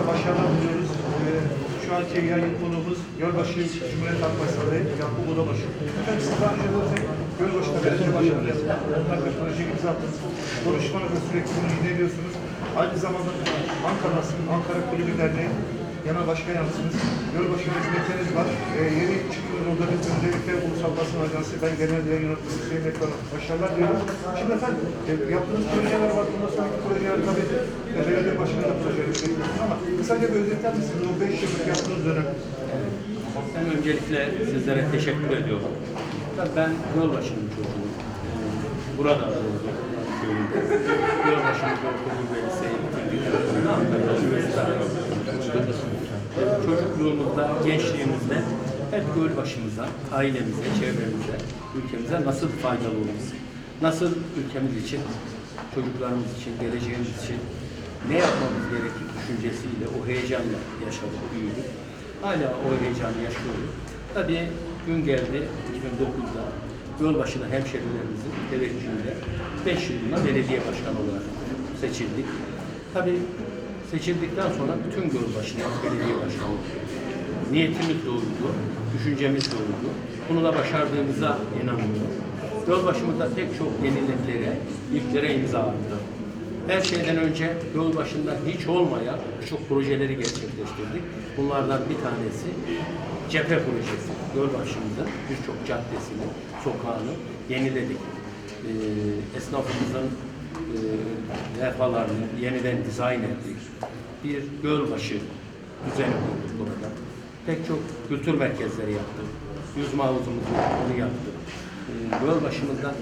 Projemizde başarılar diliyoruz. Ee, şu anki yayın konuğumuz Gölbaşı Cumhuriyet Halk Başkanı Yakup Odabaşı. Efendim siz daha önce de Gölbaşı'nda belediye başkanı yaptınız. ve proje imza attınız. Konuşmanızda sürekli bunu yineliyorsunuz. Aynı zamanda Ankara'sın, Ankara Kulübü Derneği Genel Başkan Yardımcısınız. Gölbaşı hizmetleriniz var. Ee, yeni çıktığınız orada biz öncelikle Ulusal Basın Ajansı, ben Genel Yayın Yönetmeni Hüseyin Ekran'a başarılar diliyorum. Şimdi efendim e, yaptığınız projeler var. Bundan sonraki projeler tabii e, belediye başkanı da projeleri bekliyorsunuz ama kısaca bir özetler misiniz? O 5 yıllık yaptığınız dönem. Ben öncelikle sizlere teşekkür ediyorum. Tabii Ben Gölbaşı'nın çocuğuyum. Ee, Burada doğdum. Gölbaşı'nın Gölbaşı'nın ve liseyi bitirdikten sonra Ankara'da. Ee, Çocukluğumuzda, gençliğimizde hep Gölbaşı'mıza, ailemize, çevremize, ülkemize nasıl faydalı oluruz? Nasıl ülkemiz için, çocuklarımız için, geleceğimiz için ne yapmamız gerekir düşüncesiyle, o heyecanla yaşadık, büyüdük. Hala o heyecanı yaşıyoruz. Tabii gün geldi 2009'da Gölbaşı'da hemşerilerimizin teveccühüyle 5 yılına belediye başkanı olarak seçildik. Tabii seçildikten sonra bütün Gölbaşı'na belediye başkanı. Niyetimiz doğruydu, düşüncemiz doğruydu. Bunu da başardığımıza inanıyorum. Gölbaşımızda pek çok yeniliklere, ilklere imza attı. Her şeyden önce yol başında hiç olmayan birçok projeleri gerçekleştirdik. Bunlardan bir tanesi cephe projesi. Yol birçok caddesini, sokağını yeniledik. Ee, esnafımızın e, levhalarını yeniden dizayn ettik. Bir gölbaşı düzeni kurduk burada. Pek çok kültür merkezleri yaptık. Yüzme havuzumuzu onu yaptık. Ee, Göl başımızda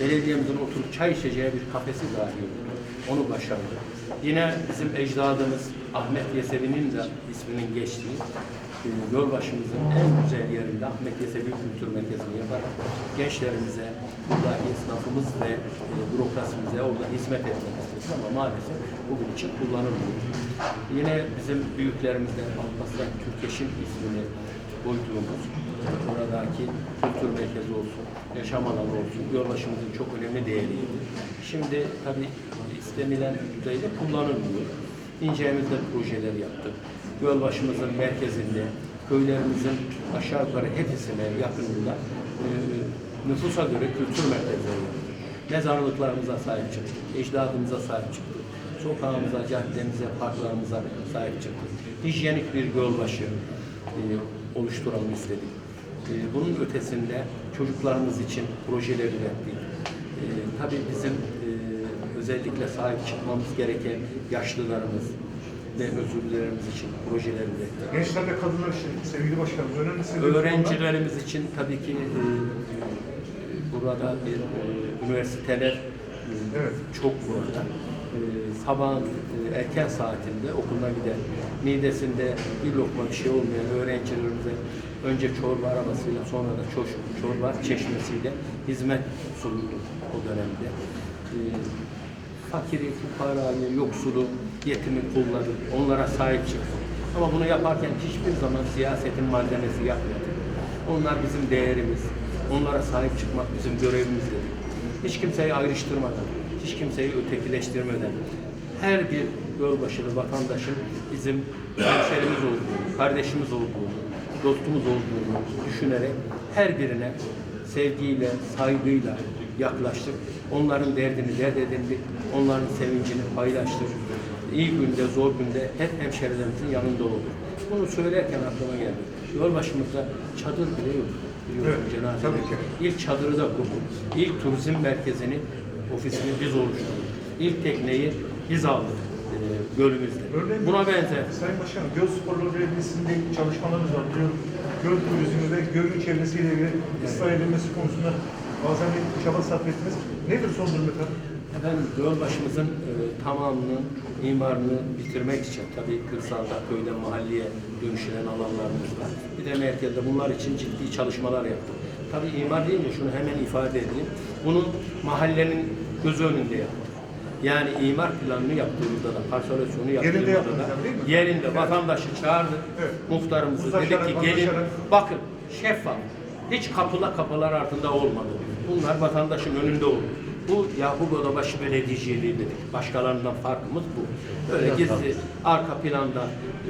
belediyemizin oturup çay içeceği bir kafesi dahi yoktu. Onu başardık. Yine bizim ecdadımız Ahmet Yesevi'nin de isminin geçtiği e, göl başımızın en güzel yerinde Ahmet Yesevi Kültür Merkezi'ni yaparak gençlerimize, buradaki esnafımız ve e, bürokrasimize orada hizmet etmek istedik ama maalesef bugün için kullanılmıyor. Yine bizim büyüklerimizden Alparslan Türkeş'in ismini koyduğumuz oradaki kültür merkezi olsun, yaşam alanı olsun, yolbaşımızın çok önemli değeriydi. Şimdi tabii istenilen düzeyde kullanılmıyor. İnceğimizde projeler yaptık. Yolbaşımızın merkezinde, köylerimizin aşağı yukarı hepsine yakınında e, nüfusa göre kültür merkezleri yaptık. Mezarlıklarımıza sahip çıktık, ecdadımıza sahip çıktık. Sokağımıza, caddemize, parklarımıza sahip çıktık. Hijyenik bir yolbaşı e, oluşturalım istedik. E, bunun ötesinde çocuklarımız için projeler ürettik. E, tabii bizim e, özellikle sahip çıkmamız gereken yaşlılarımız ve özürlerimiz için projeler ürettik. Gençler ve kadınlar için sevgili başkanım önemli Öğrencilerimiz için tabii ki e, burada bir e, üniversiteler Evet. çok burada. E, sabahın e, erken saatinde okuluna giden, midesinde bir lokma bir şey olmayan öğrencilerimize önce çorba arabasıyla sonra da ço- çorba çeşmesiyle hizmet sunuldu o dönemde. E, fakiri, fukarayı, yoksulu, yetimi kulladık, onlara sahip çıktık. Ama bunu yaparken hiçbir zaman siyasetin malzemesi yapmadık. Onlar bizim değerimiz. Onlara sahip çıkmak bizim görevimiz dedik. Hiç kimseyi ayrıştırmadan, hiç kimseyi ötekileştirmeden her bir yolbaşılı vatandaşın bizim hemşerimiz olduğunu, kardeşimiz olduğunu, dostumuz olduğunu düşünerek her birine sevgiyle, saygıyla yaklaştık. Onların derdini dert edindik, onların sevincini paylaştık. İyi günde, zor günde hep hemşerilerimizin yanında olduk. Bunu söylerken aklıma geldi. Yol başımızda çadır bile yok. Biliyorsun Evet, cenazede. tabii ki. İlk çadırı da kurduk. İlk turizm merkezini, ofisini biz oluşturduk. İlk tekneyi biz aldık e, gölümüzde. Örneğin- Buna benzer. Sayın Başkanım, göl sporları belediyesinde çalışmalarımız var. Biliyorum, göl turizmi ve gölün çevresiyle ilgili ıslah edilmesi konusunda bazen bir çaba sarf ettiniz. Nedir son durum efendim? Efendim Gölbaşımızın e, tamamını, imarını bitirmek için tabii kırsalda, köyden mahalleye dönüşülen alanlarımız var. Bir de merkezde bunlar için ciddi çalışmalar yaptık. Tabii imar deyince şunu hemen ifade edeyim. Bunun mahallenin göz önünde yaptık. Yani imar planını yaptığımızda da, parselasyonu yaptığımızda yaptınız da yerinde Evet. vatandaşı çağırdık. Evet. Muhtarımızı Uzlaşarak, dedik ki gelin bakın şeffaf. Hiç kapıla kapılar ardında olmadı. Bunlar vatandaşın önünde oldu. Bu Yakup Odabaşı Belediyeciliği dedik. Başkalarından farkımız bu. Böyle gizli, arka planda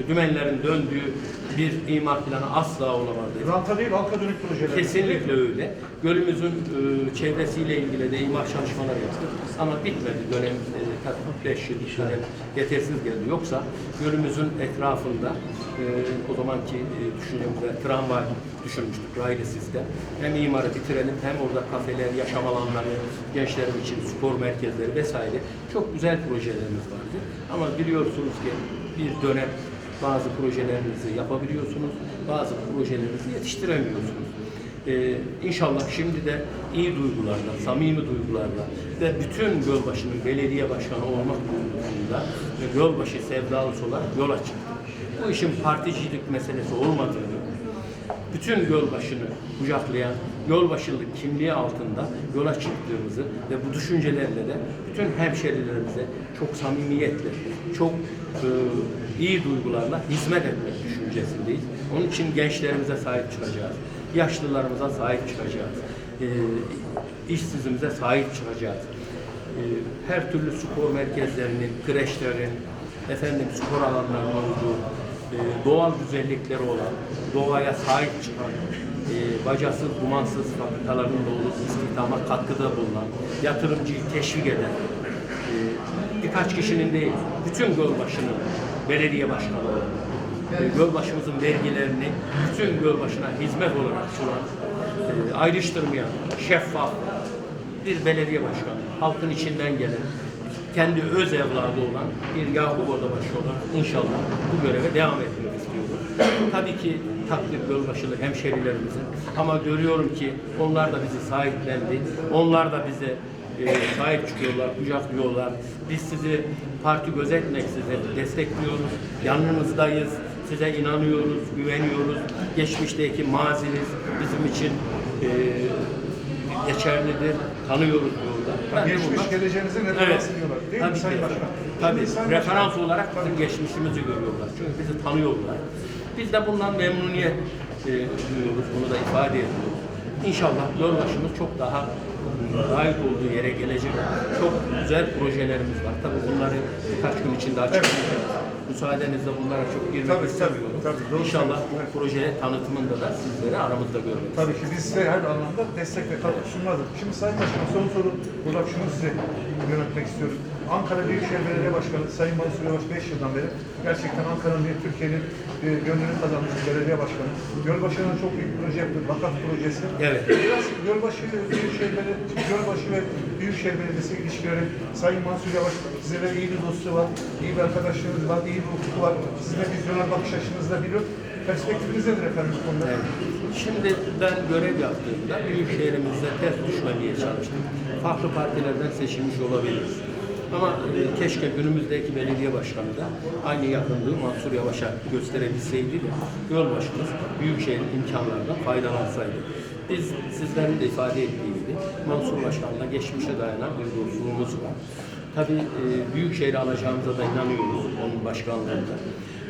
dümenlerin döndüğü bir imar planı asla olamaz. Ranta değil, halka dönük projeler. Kesinlikle öyle. Gölümüzün e, çevresiyle ilgili de imar çalışmaları yaptık. Ama bitmedi dönem, e, tabii 5 yıl dönem yetersiz geldi. Yoksa gölümüzün etrafında e, o zamanki e, düşüncemizde tramvay düşünmüştük, raylı sistem. Hem imarı bitirelim hem orada kafeler, yaşam alanları, gençlerim için spor merkezleri vesaire çok güzel projelerimiz vardı. Ama biliyorsunuz ki bir dönem bazı projelerinizi yapabiliyorsunuz, bazı projelerinizi yetiştiremiyorsunuz. Ee, inşallah şimdi de iyi duygularla, samimi duygularla ve bütün Gölbaşı'nın belediye başkanı olmak duygusunda ve Gölbaşı sevdalısı olarak yola çıktık. Bu işin particilik meselesi olmadığını, bütün Gölbaşı'nı kucaklayan, Gölbaşılık kimliği altında yola çıktığımızı ve bu düşüncelerle de bütün hemşerilerimize çok samimiyetle, çok e, iyi duygularla hizmet etmek düşüncesindeyiz. Onun için gençlerimize sahip çıkacağız, yaşlılarımıza sahip çıkacağız, e, işsizimize sahip çıkacağız. E, her türlü spor merkezlerinin, kreşlerin, efendim spor alanlarının olduğu, e, doğal güzellikleri olan, doğaya sahip çıkan, e, bacasız, dumansız fabrikaların olup istihdama katkıda bulunan, yatırımcıyı teşvik eden, e, birkaç kişinin değil, bütün Gölbaşı'nın belediye başkanı olan, e, Gölbaşımızın vergilerini bütün Gölbaşı'na hizmet olarak sunan, e, ayrıştırmayan, şeffaf bir belediye başkanı, halkın içinden gelen, kendi öz evladı olan bir Yakup Odabaşı olarak inşallah bu göreve devam etmek istiyorum. Tabii ki takdir Gölbaşılı hemşerilerimizin ama görüyorum ki onlar da bizi sahiplendi. Onlar da bize e, sahip çıkıyorlar, kucaklıyorlar. Biz sizi parti gözetmeksizin destekliyoruz, yanınızdayız, size inanıyoruz, güveniyoruz. Geçmişteki maziniz bizim için e, geçerlidir, tanıyoruz diyorlar. Ben de Geçmiş bundan- geleceğinize referans ediyorlar. Değil mi Tabii Sayın ki. Başkan? Tabii. Şimdi Sayın Referans Başkan- olarak bizim geçmişimizi görüyorlar. Çünkü bizi tanıyorlar. Biz de bundan memnuniyet e, duyuyoruz. Bunu da ifade ediyoruz. İnşallah yolbaşımız çok daha layık olduğu yere gelecek. Çok güzel projelerimiz var. Tabii bunları birkaç gün içinde açıklayacağız. Müsaadenizle bunlara çok girmek Tabii, tabii, istemiyorum. tabii, doğru İnşallah bu proje tanıtımında da sizleri aramızda görmek Tabii ki biz size her anlamda destek ve katkı sunmadık. Şimdi Sayın Başkan son soru olarak şunu size yönetmek istiyorum. Ankara Büyükşehir Belediye Başkanı Sayın Mansur Yavaş 5 yıldan beri gerçekten Ankara'nın ve Türkiye'nin e, gönlünü kazanmış bir belediye başkanı. Gölbaşı'nın çok büyük proje yaptı. Bakat projesi. Evet. Biraz Gölbaşı Büyükşehir Belediyesi, Gölbaşı ve Büyükşehir Belediyesi ilişkileri Sayın Mansur Yavaş sizlere iyi bir dostu var, iyi bir arkadaşlığınız var, iyi bir hukuku var. Sizin de vizyonel bakış açınızı da biliyor. Perspektifiniz nedir efendim bu konuda? Evet. Şimdi ben görev yaptığımda büyük şehrimizde ters düşmemeye çalıştım. Farklı partilerden seçilmiş olabiliriz. Ama e, keşke günümüzdeki belediye başkanı da aynı yakınlığı Mansur Yavaş'a gösterebilseydi de Gölbaşımız Büyükşehir'in imkanlarından faydalansaydı. Biz sizlerin de ifade ettiği gibi Mansur Başkan'la geçmişe dayanan bir dostluğumuz var. Tabii e, Büyükşehir'i alacağımıza da inanıyoruz onun başkanlığında.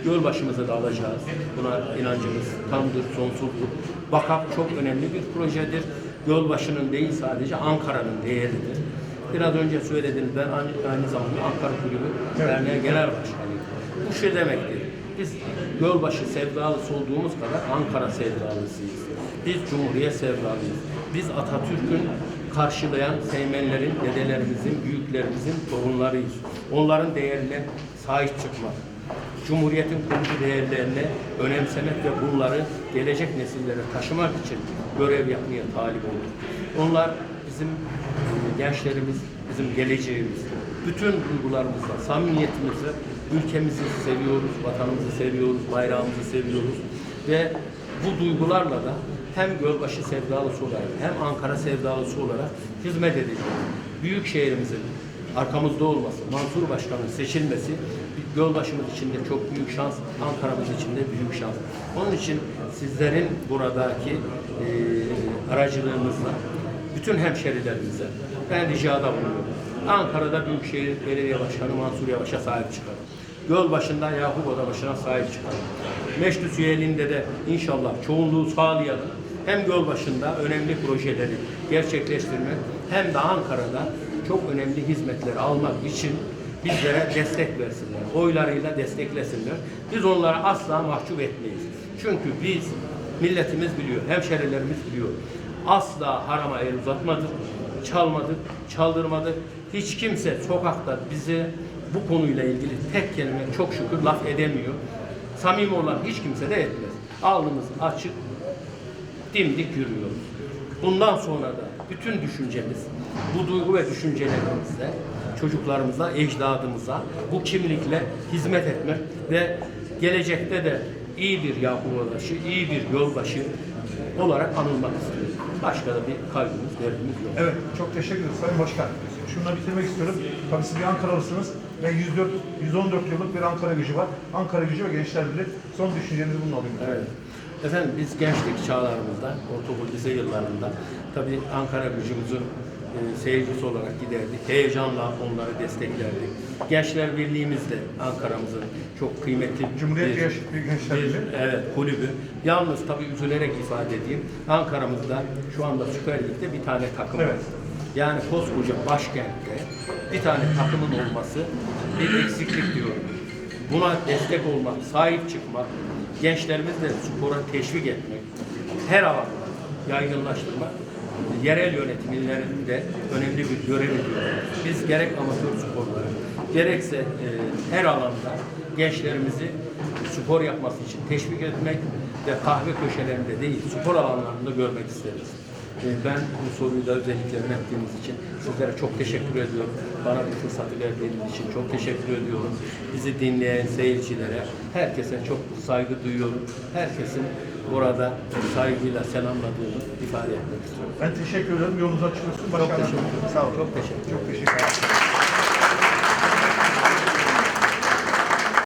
Gölbaşımızı da alacağız. Buna inancımız tamdır, sonsuzdur. Bakap çok önemli bir projedir. Gölbaşı'nın değil sadece Ankara'nın değeridir. Biraz önce söyledim ben aynı, aynı zamanda Ankara Kulübü Derneği Genel Başkanıyım. Bu şu demektir. Biz Gölbaşı sevdalısı olduğumuz kadar Ankara sevdalısıyız. Biz Cumhuriyet sevdalıyız. Biz Atatürk'ün karşılayan seymenlerin, dedelerimizin, büyüklerimizin torunlarıyız. Onların değerine sahip çıkmak. Cumhuriyetin kurucu değerlerine önemsemek ve bunları gelecek nesillere taşımak için görev yapmaya talip olduk. Onlar bizim gençlerimiz, bizim geleceğimiz. Bütün duygularımızla, samimiyetimizle ülkemizi seviyoruz, vatanımızı seviyoruz, bayrağımızı seviyoruz ve bu duygularla da hem Gölbaşı sevdalısı olarak hem Ankara sevdalısı olarak hizmet edeceğiz. Büyük şehrimizin arkamızda olması, Mansur Başkan'ın seçilmesi Gölbaşımız için de çok büyük şans, Ankara'mız için de büyük şans. Onun için sizlerin buradaki e, aracılığınızla bütün hemşerilerimize ben ricada bulunuyorum. Ankara'da Büyükşehir Belediye Başkanı Mansur Yavaş'a sahip çıkalım. Gölbaşı'nda Yakup Odabaşı'na sahip çıkalım. Meclis üyeliğinde de inşallah çoğunluğu sağlayalım. Hem Gölbaşı'nda önemli projeleri gerçekleştirmek hem de Ankara'da çok önemli hizmetleri almak için bizlere destek versinler. Oylarıyla desteklesinler. Biz onları asla mahcup etmeyiz. Çünkü biz milletimiz biliyor, hemşerilerimiz biliyor. Asla harama el uzatmadık, çalmadık, çaldırmadık. Hiç kimse sokakta bizi bu konuyla ilgili tek kelime çok şükür laf edemiyor. Samimi olan hiç kimse de etmez. Alnımız açık, dimdik yürüyoruz. Bundan sonra da bütün düşüncemiz, bu duygu ve düşüncelerimizle çocuklarımıza, ecdadımıza bu kimlikle hizmet etmek ve gelecekte de iyi bir Yakup yoldaşı, iyi bir yolbaşı olarak anılmak istiyoruz. Başka da bir kalbimiz, derdimiz yok. Evet, çok teşekkür ederiz Sayın Başkan. Şununla bitirmek istiyorum. Tabii siz bir Ankaralısınız ve 104, 114 yıllık bir Ankara gücü var. Ankara gücü ve Gençler Birliği. Son düşüncenizi bununla alayım. Evet. Efendim biz gençlik çağlarımızda, ortaokul lise yıllarında tabii Ankara gücümüzün e, seyircisi olarak giderdik. Heyecanla onları desteklerdik. Gençler Birliğimiz de Ankara'mızın çok kıymetli Cumhuriyet Genç- Gençler bir- Birliği. evet, kulübü. Yalnız tabii üzülerek ifade edeyim. Ankara'mızda şu anda Süper Lig'de bir tane takım var. Evet. Yani koskoca başkentte bir tane takımın olması bir eksiklik diyorum. Buna destek olmak, sahip çıkmak, gençlerimizle spora teşvik etmek, her alanda yaygınlaştırmak, yerel yönetimlerin de önemli bir görev ediyor. Biz gerek amatör sporları, gerekse e, her alanda gençlerimizi spor yapması için teşvik etmek ve kahve köşelerinde değil, spor alanlarında görmek isteriz. E, Ben bu soruyu da özellikle yönettiğiniz için sizlere çok teşekkür ediyorum. Bana bu fırsatı verdiğiniz için çok teşekkür ediyorum. Bizi dinleyen seyircilere, herkese çok saygı duyuyorum. Herkesin burada saygıyla selamladığını ifade etmek istiyorum. Ben teşekkür ederim. Yolunuz açık olsun. Çok Başkanım. teşekkür ederim. Sağ olun. Çok teşekkür ederim. Çok teşekkür ederim.